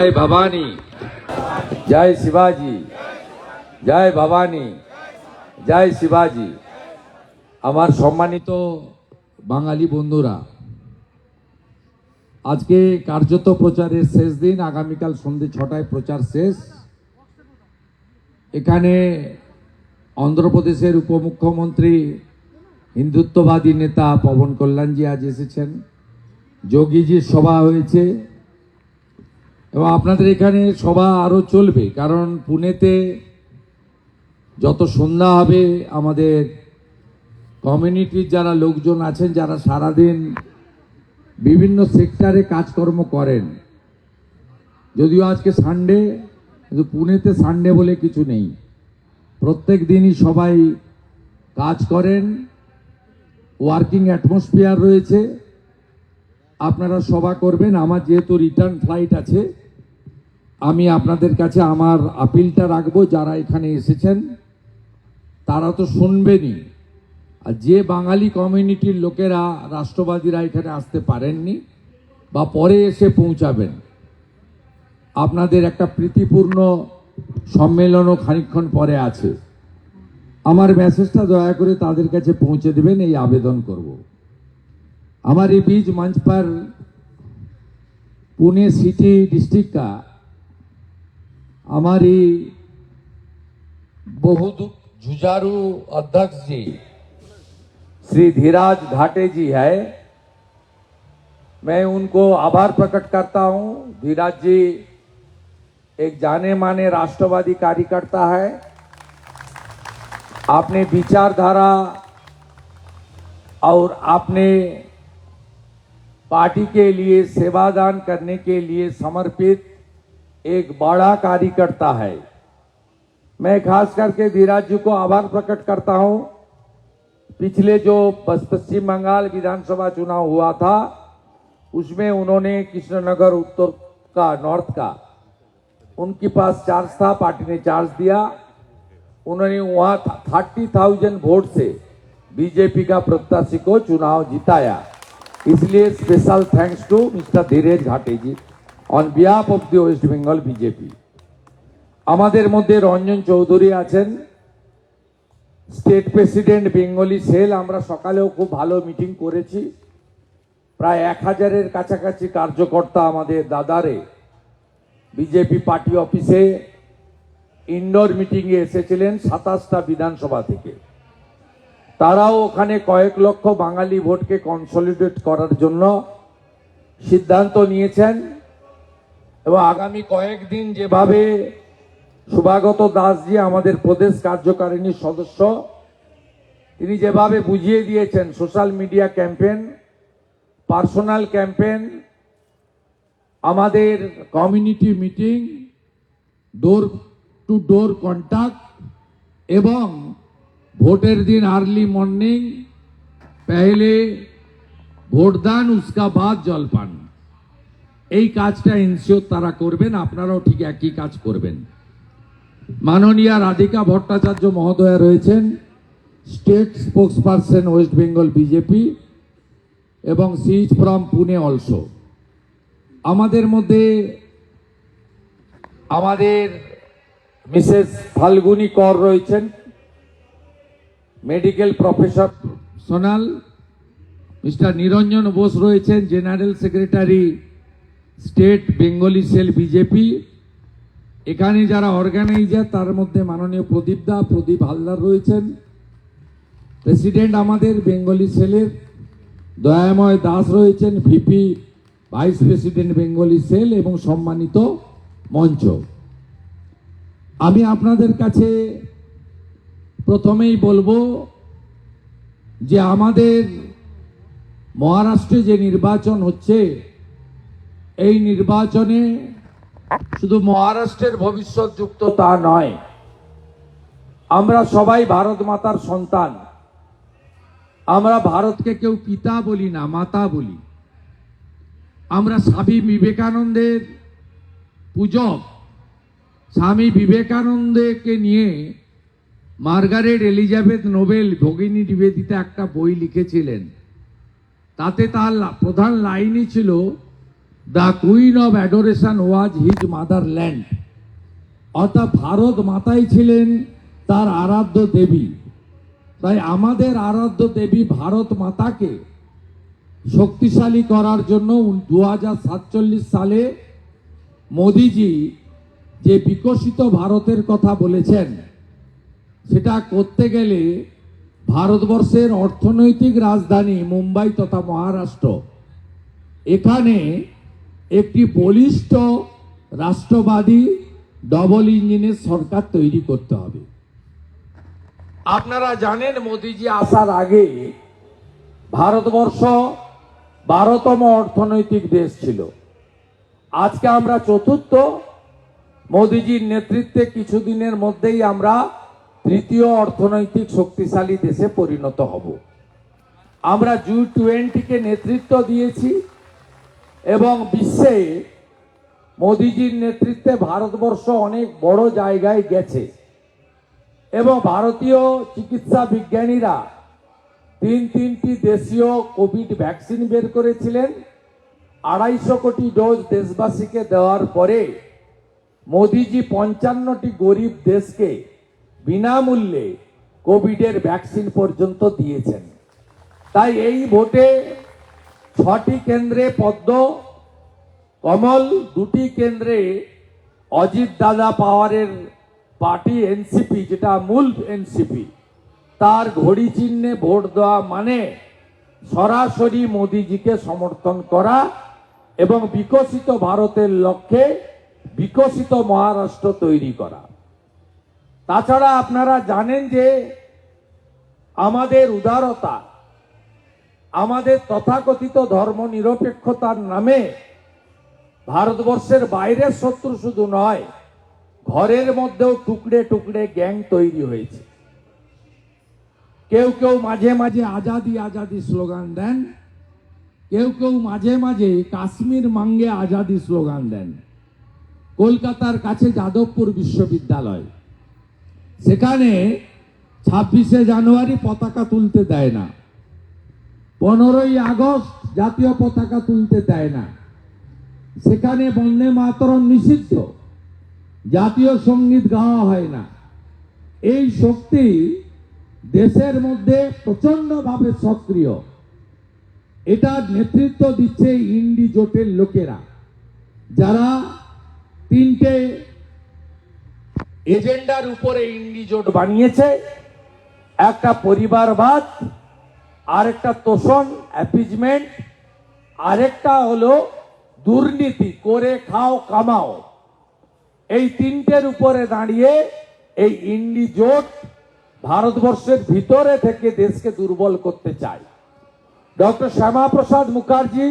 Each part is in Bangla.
জয় ভবানী জয় শিবাজি জয় ভবানী জয় শিবাজি আমার সম্মানিত বাঙালি বন্ধুরা, আজকে কার্যত প্রচারের শেষ দিন, আগামীকাল সন্ধ্যে ছটায় প্রচার শেষ। এখানে অন্ধ্রপ্রদেশের উপমুখ্যমন্ত্রী, হিন্দুত্ববাদী নেতা পবন কল্যাণজি আজ এসেছেন। যোগীজির সভা হয়েছে। এবং আপনাদের এখানে সভা আরও চলবে, কারণ পুনেতে যত সন্ধ্যা হবে, আমাদের কমিউনিটির যারা লোকজন আছেন, যারা সারাদিন বিভিন্ন সেক্টরে কাজকর্ম করেন, যদিও আজকে সানডে কিন্তু পুনেতে সানডে বলে কিছু নেই। প্রত্যেক দিনই সবাই কাজ করেন ওয়ার্কিং অ্যাটমসফিয়ার রয়েছে। আপনারা সভা করবেন, আমার যেহেতু রিটার্ন ফ্লাইট আছে আমি আপনাদের কাছে আমার আপিলটা রাখবো যারা এখানে এসেছেন তারা তো শুনবেনই আর যে বাঙালি কমিউনিটির লোকেরা রাষ্ট্রবাদীরা এখানে আসতে পারেননি বা পরে এসে পৌঁছাবেন আপনাদের একটা প্রীতিপূর্ণ সম্মেলনও খানিকক্ষণ পরে আছে আমার মেসেজটা দয়া করে তাদের কাছে পৌঁছে দেবেন এই আবেদন করব हमारे बीच मंच पर पुणे सिटी डिस्ट्रिक्ट का हमारी बहुत जुझारू अध्यक्ष जी, श्री धीराज घाटे जी है। मैं उनको आभार प्रकट करता हूँ। धीराज जी एक जाने माने राष्ट्रवादी कार्यकर्ता है। आपने विचारधारा और आपने पार्टी के लिए सेवादान करने के लिए समर्पित एक बड़ा कार्यकर्ता है। मैं खास करके धीराज जी को आभार प्रकट करता हूँ। पिछले जो पश्चिम बंगाल विधानसभा चुनाव हुआ था, उसमें उन्होंने कृष्णनगर उत्तर का, नॉर्थ का, उनके पास चार्ज था, पार्टी ने चार्ज दिया। उन्होंने वहाँ थर्टी थाउज़ेंड वोट से बीजेपी का प्रत्याशी को चुनाव जिताया। इसलिए special thanks to mister Dheeraj Ghate ji on behalf of the West Bengal BJP আমাদের মধ্যে রঞ্জন চৌধুরী আছেন। স্টেট প্রেসিডেন্ট বেঙ্গলি সেল আমরা সকালেও খুব ভালো মিটিং করেছি। প্রায় এক হাজারের কাছাকাছি কার্যকর্তা আমাদের দাদারে। বিজেপি পার্টি অফিসে ইনডোর মিটিংয়ে এসেছিলেন সাতাশটা বিধানসভা থেকে। তারাও ওখানে কয়েক লক্ষ বাঙালি ভোটকে কনসলিডেট করার জন্য সিদ্ধান্ত নিয়েছেন। এবং আগামী কয়েকদিন যেভাবে শুভাগত দাসজি আমাদের প্রদেশ কার্যকারিণীর সদস্য, তিনি যেভাবে বুঝিয়ে দিয়েছেন social media campaign personal campaign আমাদের community meeting, door to door contact এবং ভোটের দিন আর্লি মর্নিং, পহলে ভোটদান উসকা বাদ জলপান। এই কাজটা এনসিওর তারা করবেন, আপনারাও ঠিক একই কাজ করবেন। মাননীয়া রাধিকা ভট্টাচার্য মহোদয়া রয়েছেন, state spokes person West Bengal BJP এবং সিজ ফ্রম পুনে অলসো। আমাদের মধ্যে আমাদের মিসেস ফাল্গুনি কর রয়েছেন, medical professor Sonal, mister Niranjan Bose রয়েছেন, general secretary state Bengali cell BJP, এখানে যারা অর্গানাইজার, তার মধ্যে মাননীয় প্রদীপ দা, প্রদীপ হালদার রয়েছেন। প্রেসিডেন্ট আমাদের বেঙ্গলি সেলের, দয়াময় দাস রয়েছেন, VP, vice president Bengali cell এবং সম্মানিত মঞ্চ। আমি আপনাদের কাছে প্রথমেই বলব যে আমাদের মহারাষ্ট্রে যে নির্বাচন হচ্ছে এই নির্বাচনে শুধু মহারাষ্ট্রের ভবিষ্যৎ যুক্ত তা নয়, আমরা সবাই ভারত মাতার সন্তান। আমরা ভারতকে কেউ পিতা বলি না, মাতা বলি। আমরা স্বামী বিবেকানন্দের পূজক। স্বামী বিবেকানন্দকে নিয়ে Margaret Elizabeth Noble Bhagini Nivedita একটা বই লিখেছিলেন। তাতে তার প্রধান লাইনই ছিল the queen of adoration was his motherland অর্থাৎ ভারত মাতাই ছিলেন তার আরাধ্য দেবী। তাই আমাদের আরাধ্য দেবী ভারত মাতাকে শক্তিশালী করার জন্য দু হাজার সাতচল্লিশ সালে মোদিজি যে বিকশিত ভারতের কথা বলেছেন, সেটা করতে গেলে ভারতবর্ষের অর্থনৈতিক রাজধানী মুম্বাই তথা মহারাষ্ট্র। এখানে একটি বলিষ্ঠ রাষ্ট্রবাদী ডবল ইঞ্জিনের সরকার তৈরি করতে হবে। আপনারা জানেন মোদিজি আসার আগে ভারতবর্ষ বারোতম অর্থনৈতিক দেশ ছিল। আজকে আমরা চতুর্থ। মোদিজির নেতৃত্বে কিছুদিনের মধ্যেই আমরা তৃতীয় অর্থনৈতিক শক্তিশালী দেশে পরিণত হব। আমরা জি টোয়েন্টিকে নেতৃত্ব দিয়েছি। এবং বিশ্বে মোদিজির নেতৃত্বে ভারতবর্ষ অনেক বড় জায়গায় গেছে। এবং ভারতীয় চিকিৎসা বিজ্ঞানীরা তিন তিনটি দেশীয় কোভিড ভ্যাকসিন বের করেছিলেন। আড়াইশো কোটি ডোজ দেশবাসীকে দেওয়ার পরে মোদিজি পঞ্চান্নটি গরিব দেশকে বিনামূল্যে কোভিডের ভ্যাকসিন পর্যন্ত দিয়েছেন। তাই এই ভোটে ছটি কেন্দ্রে পদ্ম, কমল, দুটি কেন্দ্রে অজিত দাদা পাওয়ারের পার্টি এনসিপি যেটা মূল এনসিপি তার ঘড়ি চিহ্নে ভোট দেওয়া মানে সরাসরি মোদিজিকে সমর্থন করা এবং বিকশিত ভারতের লক্ষ্যে বিকশিত মহারাষ্ট্র তৈরি করা। তাছাড়া আপনারা জানেন যে আমাদের উদারতা আমাদের তথাকথিত ধর্ম নিরপেক্ষতার নামে ভারতবর্ষের বাইরের শত্রু শুধু নয়, ঘরের মধ্যেও টুকরে টুকরে গ্যাং তৈরি হয়েছে। কেউ কেউ মাঝে মাঝে আজাদি আজাদি স্লোগান দেন, কেউ কেউ মাঝে মাঝে কাশ্মীর মাঙ্গে আজাদি স্লোগান দেন। কলকাতার কাছে যাদবপুর বিশ্ববিদ্যালয়, সেখানে ছাব্বিশে জানুয়ারি পতাকা তুলতে দেয় না। পনেরোই আগস্ট জাতীয় পতাকা তুলতে দেয় না। সেখানে বন্দে মাতরম নিষিদ্ধ। জাতীয় সংগীত গাওয়া হয় না। এই শক্তি দেশের মধ্যে প্রচন্ডভাবে সক্রিয়। এটার নেতৃত্ব দিচ্ছে ইন্ডি জোটের লোকেরা। যারা তিনটে এজেন্ডার উপরে ইন্ডি জোট বানিয়েছে। একটা পরিবারবাদ আরেকটা তোষণ অ্যাপিজমেন্ট আরেকটা হলো দুর্নীতি, করে খাও, কামাও। এই তিনটের উপরে দাঁড়িয়ে এই ইন্ডি জোট ভারতবর্ষের ভিতরে থেকে দেশকে দুর্বল করতে চায়। ডক্টর শ্যামাপ্রসাদ মুখার্জি,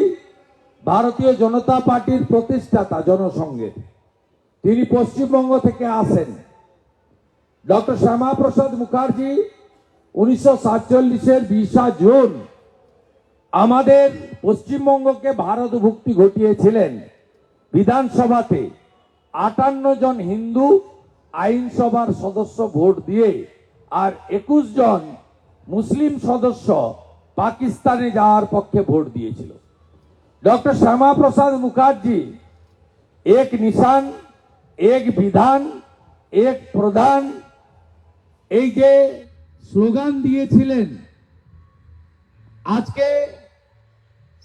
ভারতীয় জনতা পার্টির প্রতিষ্ঠাতা জনসংঘের তিনি পশ্চিমবঙ্গ থেকে আসেন। ডক্টর শ্যামাপ্রসাদ মুখার্জি উনিশশো সাতচল্লিশের বিশা জুন আমাদের পশ্চিমবঙ্গকে ভারতভুক্তি ঘটিয়েছিলেন। বিধানসভাতে আটান্ন জন হিন্দু আইনসভার সদস্য ভোট দিয়ে আর একুশ জন মুসলিম সদস্য পাকিস্তানে যাওয়ার পক্ষে ভোট দিয়েছিল। ডক্টর শ্যামাপ্রসাদ মুখার্জি এক নিশান, এক বিধান, এক প্রধান, এই যে স্লোগান দিয়েছিলেন। আজকে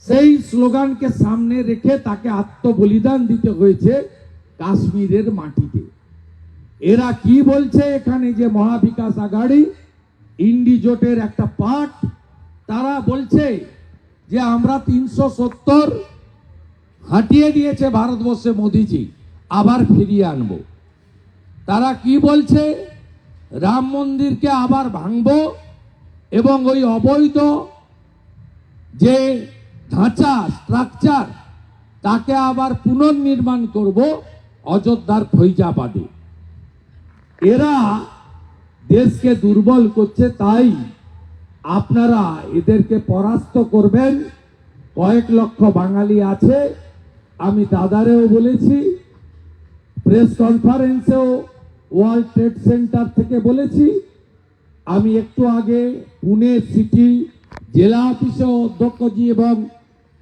সেই স্লোগানকে সামনে রেখে তাকে আত্মবলিদান দিতে হয়েছে কাশ্মীরের মাটিতে। এরা কি বলছে এখানে যে মহাবিকাশ আঘাড়ি, ইন্ডি জোটের একটা পার্ট তারা বলছে যে আমরা তিনশো সত্তর হাঁটিয়ে দিয়েছে ভারতবর্ষে মোদিজি, আবার ফিরিয়ে আনব। তারা কি বলছে? রাম মন্দিরকে আবার ভাঙব এবং ওই অবৈধ যে ধাঁচা স্ট্রাকচার তাকে আবার পুনর্নির্মাণ করব অযোধ্যার ফৈজাবাদে। এরা দেশকে দুর্বল করছে, তাই আপনারা এদেরকে পরাস্ত করবেন। কয়েক লক্ষ বাঙালি আছে, আমি দাদারেও বলেছি প্রেস কনফারেন্সেও ওয়ার্ল্ড ট্রেড সেন্টার থেকে বলেছি, আমি একটু আগে পুনে সিটি জেলা অফিসে অধ্যক্ষজি এবং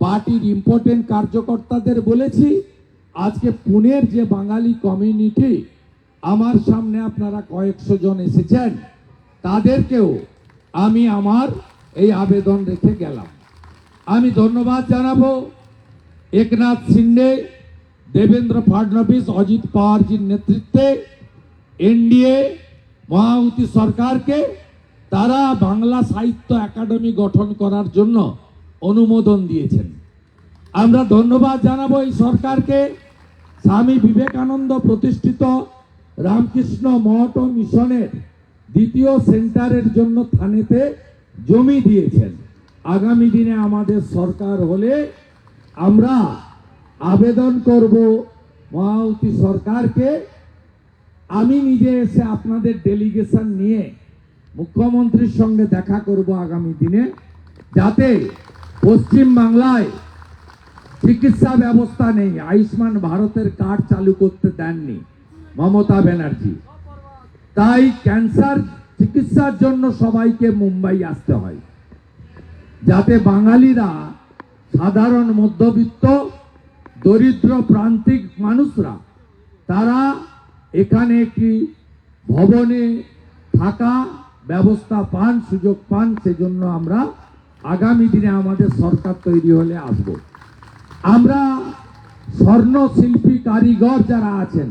পার্টির ইম্পর্টেন্ট কার্যকর্তাদের বলেছি, আজকে পুনের যে বাঙালি কমিউনিটি আমার সামনে আপনারা কয়েকশো জন এসেছেন, তাদেরকেও আমি আমার এই আবেদন রেখে গেলাম। আমি ধন্যবাদ জানাব একনাথ সিন্ডে, দেবেন্দ্র ফাডনবিস, অজিত পাওয়ারজির নেতৃত্বে এনডিএ মহাউতি সরকারকে তারা বাংলা সাহিত্য একাডেমি গঠন করার জন্য অনুমোদন দিয়েছেন। আমরা ধন্যবাদ জানাব এই সরকারকে। স্বামী বিবেকানন্দ প্রতিষ্ঠিত রামকৃষ্ণ মঠ মিশনের দ্বিতীয় সেন্টারের জন্য থানেতে জমি দিয়েছেন। আগামী দিনে আমাদের সরকার হলে আমরা আবেদন করব মহাউতি সরকারকে আমি নিজে এসে আপনাদের ডেলিগেশন নিয়ে মুখ্যমন্ত্রীর সঙ্গে দেখা করব আগামী দিনে, যাতে পশ্চিম বাংলায় চিকিৎসা ব্যবস্থা নেই, আয়ুষ্মান ভারতের কার্ড চালু করতে দেননি মমতা ব্যানার্জি। তাই ক্যান্সার চিকিৎসার জন্য সবাইকে মুম্বাই আসতে হয়, যাতে বাঙালিরা সাধারণ মধ্যবিত্ত, দরিদ্র প্রান্তিক মানুষরা, তারা এখানে একটি ভবনে থাকা ব্যবস্থা পান, সুযোগ পান, সেজন্য আমরা আগামী দিনে আমাদের সরকার তৈরি হলে আসব। আমরা স্বর্ণ শিল্পী কারিগর যারা আছেন,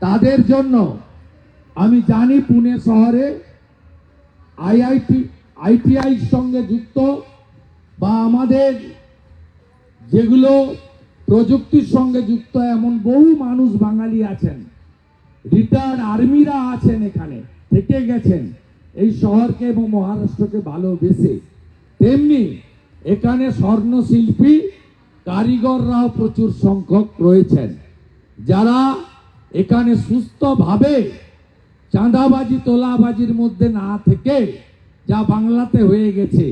তাদের জন্য আমি জানি পুনে শহরে আইআইটি আইটিআই সঙ্গে যুক্ত বা আমাদের যেগুলো প্রযুক্তির সঙ্গে যুক্ত এমন বহু মানুষ বাঙালি আছেন রিটায়ার্ড আর্মিরা আছেন এখানে, থেকে গেছেন। এই শহরকে এবং মহারাষ্ট্রকে ভালোবেসে। তেমনি এখানে স্বর্ণশিল্পী, কারিগররাও প্রচুর সংখ্যক রয়েছেন। যারা এখানে সুস্থভাবে চাঁদাবাজি, তোলাবাজির মধ্যে না থেকে যা বাংলাতে হয়ে গেছে,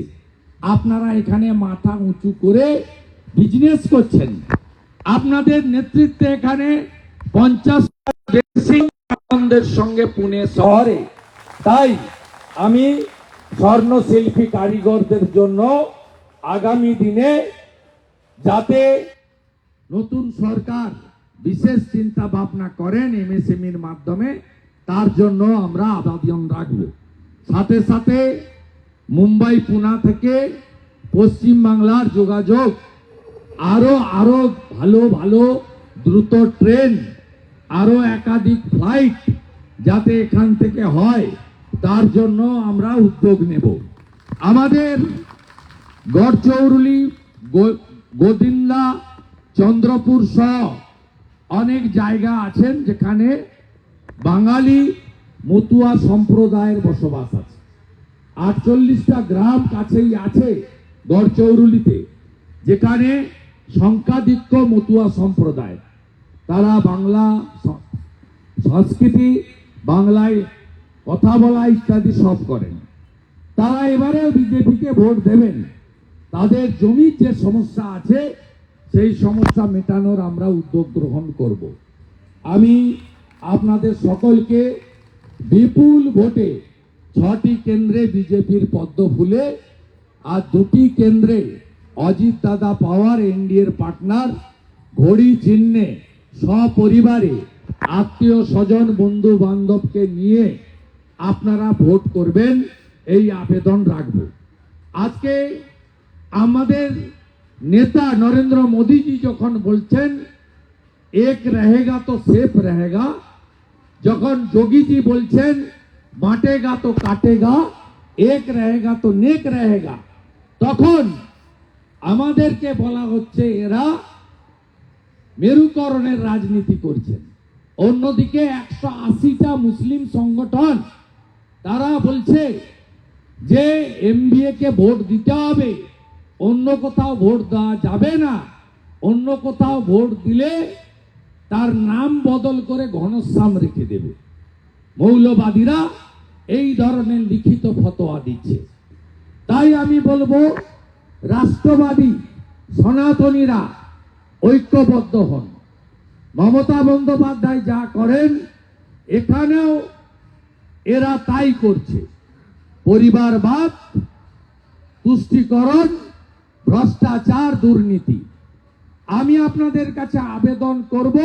আপনারা এখানে মাথা উঁচু করে বিজনেস করছেন। আপনাদের নেতৃত্বে এখানে পঞ্চাশ সঙ্গে পুনে শহরে। তাই আমি স্বর্ণ শিল্পী কারিগরদের জন্য আগামী দিনে যাতে নতুন সরকার বিশেষ চিন্তা ভাবনা করেন এমএসএমইর মাধ্যমে, তার জন্য আমরা আবেদন রাখব। সাথে সাথে মুম্বাই, পুনা থেকে পশ্চিম বাংলার যোগাযোগ আরও আরও ভালো ভালো, দ্রুত ট্রেন আরও একাধিক ফ্লাইট যাতে এখান থেকে হয়, তার জন্য আমরা উদ্যোগ নেব। আমাদের গড়চৌরুলি গোদিন্দা চন্দ্রপুর সহ অনেক জায়গা আছেন যেখানে বাঙালি মতুয়া সম্প্রদায়ের বসবাস আছে। আটচল্লিশটা গ্রাম কাছেই আছে গড়চৌরুলিতে, যেখানে সংখ্যাধিক্য মতুয়া সম্প্রদায়। তারা বাংলা সংস্কৃতি, বাংলায় কথা বলা ইত্যাদি সব করেন। তারা এবারেও বিজেপিকে ভোট দেবেন। তাদের জমির যে সমস্যা আছে, সেই সমস্যা মেটানোর আমরা উদ্যোগ গ্রহণ করব। আমি আপনাদের সকলকে বিপুল ভোটে ছটি কেন্দ্রে বিজেপির পদ্ম ফুলে আর দুটি কেন্দ্রে অজিত দাদা পাওয়ার, এনডিএর পার্টনার, ঘড়ি চিহ্নে সপরিবারে আত্মীয় স্বজন বন্ধু বান্ধবকে নিয়ে আপনারা ভোট করবেন, এই আবেদন রাখব। আজকে আমাদের নেতা নরেন্দ্র মোদীজি যখন বলছেন, এক রহেগা তো সেফ রহেগা। যখন যোগীজি বলছেন, বাঁটেগা তো কাটেগা, এক রহেগা তো নেক রহেগা। তখন আমাদেরকে বলা হচ্ছে, এরা মেরুকরণের রাজনীতি করছেন। অন্যদিকে একশো আশিটা মুসলিম সংগঠন, তারা বলছে যে এমবিএ কে ভোট দিতে হবে। অন্য কোথাও ভোট দেওয়া যাবে না। অন্য কোথাও ভোট দিলে তার নাম বদল করে ঘনশ্যাম রেখে দেবে। মৌলবাদীরা এই ধরনের লিখিত ফতোয়া দিচ্ছে। তাই আমি বলব, রাষ্ট্রবাদী, সনাতনীরা ঐক্যবদ্ধ হন। মমতা বন্দ্যোপাধ্যায় যা করেন, এখানেও এরা তাই করছে। পরিবারবাদ, তুষ্টিকরণ, ভ্রষ্টাচার, দুর্নীতি। আমি আপনাদের কাছে আবেদন করব,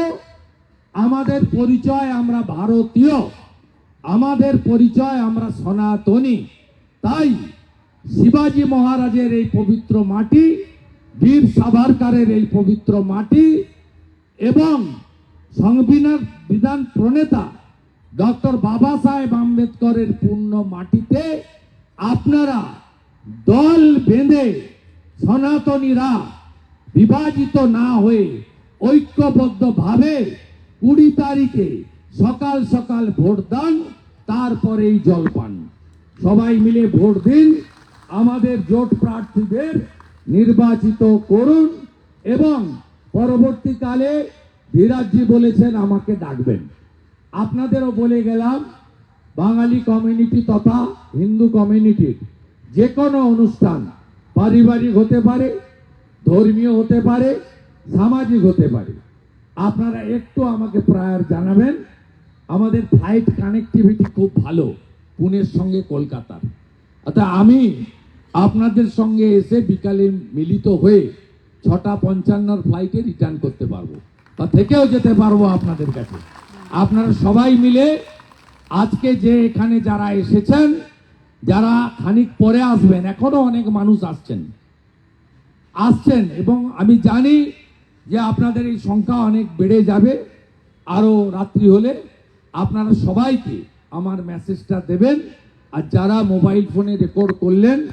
আমাদের পরিচয় আমরা ভারতীয়, আমাদের পরিচয় আমরা সনাতনী। তাই শিবাজি মহারাজের এই পবিত্র মাটি বীর সাভারকারের এই পবিত্র মাটি এবং সংবিধান বিধান প্রণেতা ডক্টর বাবা সাহেব আম্বেদকরের পূর্ণ মাটিতে আপনারা দল বেঁধে সনাতনীরা বিভাজিত না হয়ে ঐক্যবদ্ধভাবে কুড়ি তারিখে সকাল সকাল ভোট দান, তারপরেই জলপান সবাই মিলে ভোট দিন। আমাদের জোট প্রার্থীদের নির্বাচিত করুন এবং পরবর্তীকালে ধীরাজজি বলেছেন, আমাকে ডাকবেন। আপনাদেরও বলে গেলাম, বাঙালি কমিউনিটি তথা হিন্দু কমিউনিটির যে কোনো অনুষ্ঠান পারিবারিক হতে পারে, ধর্মীয় হতে পারে, সামাজিক হতে পারে। আপনারা একটু আমাকে প্রায় জানাবেন, আমাদের ফ্লাইট কানেক্টিভিটি খুব ভালো, পুনের সঙ্গে কলকাতার। অর্থাৎ আমি আপনাদের সঙ্গে এসে বিকালে মিলিত হয়ে ছটা পঞ্চান্নর ফ্লাইটে রিটার্ন করতে পারব। বা থেকেও যেতে পারব আপনাদের কাছে। আপনারা সবাই মিলে আজকে যে এখানে যারা এসেছেন, যারা খানিক পরে আসবেন, এখনও অনেক মানুষ আসছেন। আসছেন এবং আমি জানি যে আপনাদের এই সংখ্যা অনেক বেড়ে যাবে। আরও রাত্রি হলে আপনারা সবাইকে আমার মেসেজটা দেবেন। আর যারা মোবাইল ফোনে রেকর্ড করলেন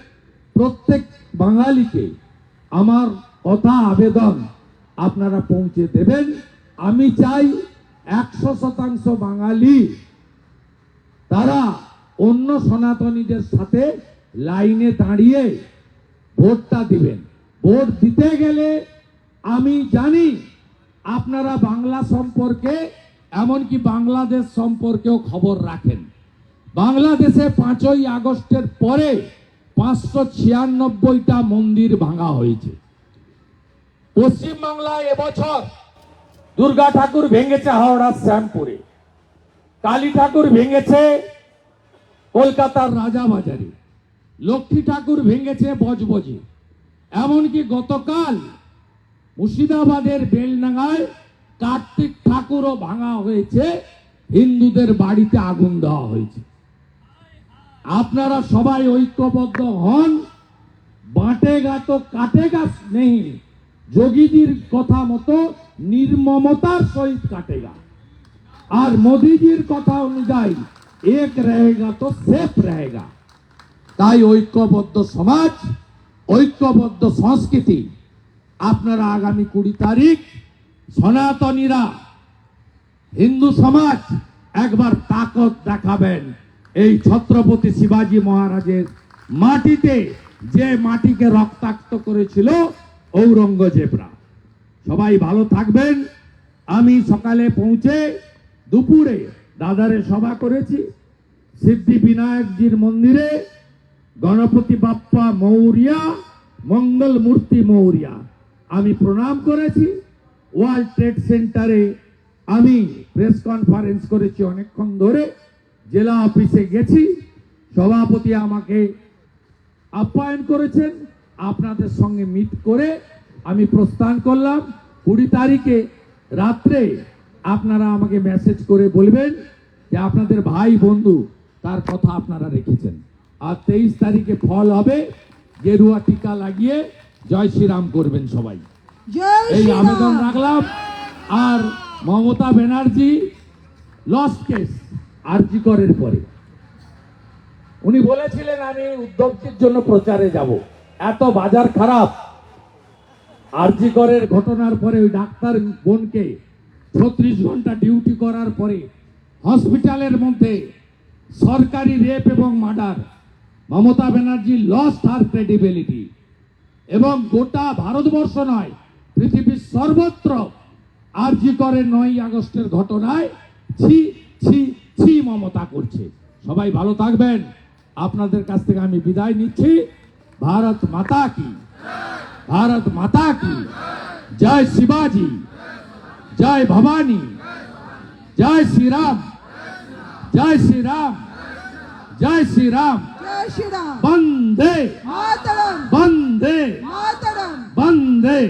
প্রত্যেক বাঙালিকে আমার কথা আবেদন আপনারা পৌঁছে দেবেন। আমি চাই একশো শতাংশ বাঙালি তারা অন্য সনাতনীদের সাথে লাইনে দাঁড়িয়ে ভোটটা দিবেন। ভোট দিতে গেলে আমি জানি আপনারা বাংলা সম্পর্কে, এমনকি বাংলাদেশ সম্পর্কেও খবর রাখেন। বাংলাদেশে পাঁচই আগস্টের পরে পাঁচশো ছিয়ানব্বইটা মন্দির ভাঙা হয়েছে। পশ্চিমবাংলায় এবছর দুর্গা ঠাকুর ভেঙেছে হাওড়ার শ্যামপুরে। কালী ঠাকুর ভেঙেছে কলকাতার রাজাবাজারে। লক্ষ্মী ঠাকুর ভেঙেছে বজবজে। এমনকি গতকাল মুর্শিদাবাদের বেলডাঙ্গায় কার্তিক ঠাকুরও ভাঙা হয়েছে। হিন্দুদের বাড়িতে আগুন দেওয়া হয়েছে। আপনারা সবাই ঐক্যবদ্ধ হন। বাঁটেগা তো কাটেগা নেই যোগীজির কথা মতো নির্মমতার সহিত কাটেগা আর মোদিজির কথা অনুযায়ী এক রহেগা তো সেফ রহেগা। তাই ঐক্যবদ্ধ সমাজ, ঐক্যবদ্ধ সংস্কৃতি আপনারা আগামী কুড়ি তারিখ সনাতনীরা হিন্দু সমাজ একবার তাকত দেখাবেন। এই ছত্রপতি শিবাজী মহারাজের মাটিতে যে মাটিকে রক্তাক্ত করেছিল ঔরঙ্গজেবরা। সবাই ভালো থাকবেন। আমি সকালে পৌঁছে দুপুরে দাদারে সভা করেছি। সিদ্ধি বিনায়কজির মন্দিরে গণপতি বাপ্পা মৌরিয়া, মঙ্গল মূর্তি মৌরিয়া। আমি প্রণাম করেছি। ওয়ার্ল্ড ট্রেড সেন্টারে আমি প্রেস কনফারেন্স করেছি অনেকক্ষণ ধরে। জেলা অফিসে গেছি সভাপতি আমাকে আপ্যায়ন করেছেন। আপনাদের সঙ্গে মিট করে আমি প্রস্থান করলাম। কুড়ি তারিখে রাত্রে আপনারা আমাকে মেসেজ করে বলবেন যে আপনাদের ভাই বন্ধু তার কথা আপনারা রেখেছেন। আর তেইশ তারিখে ফল হবে গেরুয়া টিকা লাগিয়ে জয় শ্রীরাম করবেন সবাই। এই আবেদন রাখলাম। আর Mamata Banerjee lost case RG করের পরে। উনি বলেছিলেন, আমি উদ্যোগটির জন্য প্রচারে যাব। এত বাজার খারাপ। আরজি করের ঘটনার পরে ওই ডাক্তার বোনকে ছত্রিশ ঘণ্টা ডিউটি করার পরে হসপিটালের মধ্যে সরকারি রেপ এবং murder, Mamata Banerjee lost her credibility এবং গোটা ভারতবর্ষ নয়, পৃথিবীর সর্বত্র আরজি করে নয় আগস্টের ঘটনায় ছি ছি দেখছি মমতা করছে। সবাই ভালো থাকবেন। আপনাদের কাছ থেকে আমি বিদায় নিচ্ছি। ভারত মাতা কি? ভারত মাতা কি? জয় শিবাজি। জয় ভবানী। জয় শ্রীরাম। জয় শ্রীরাম। জয় শ্রীরাম। বন্দে। বন্দে। বন্দে।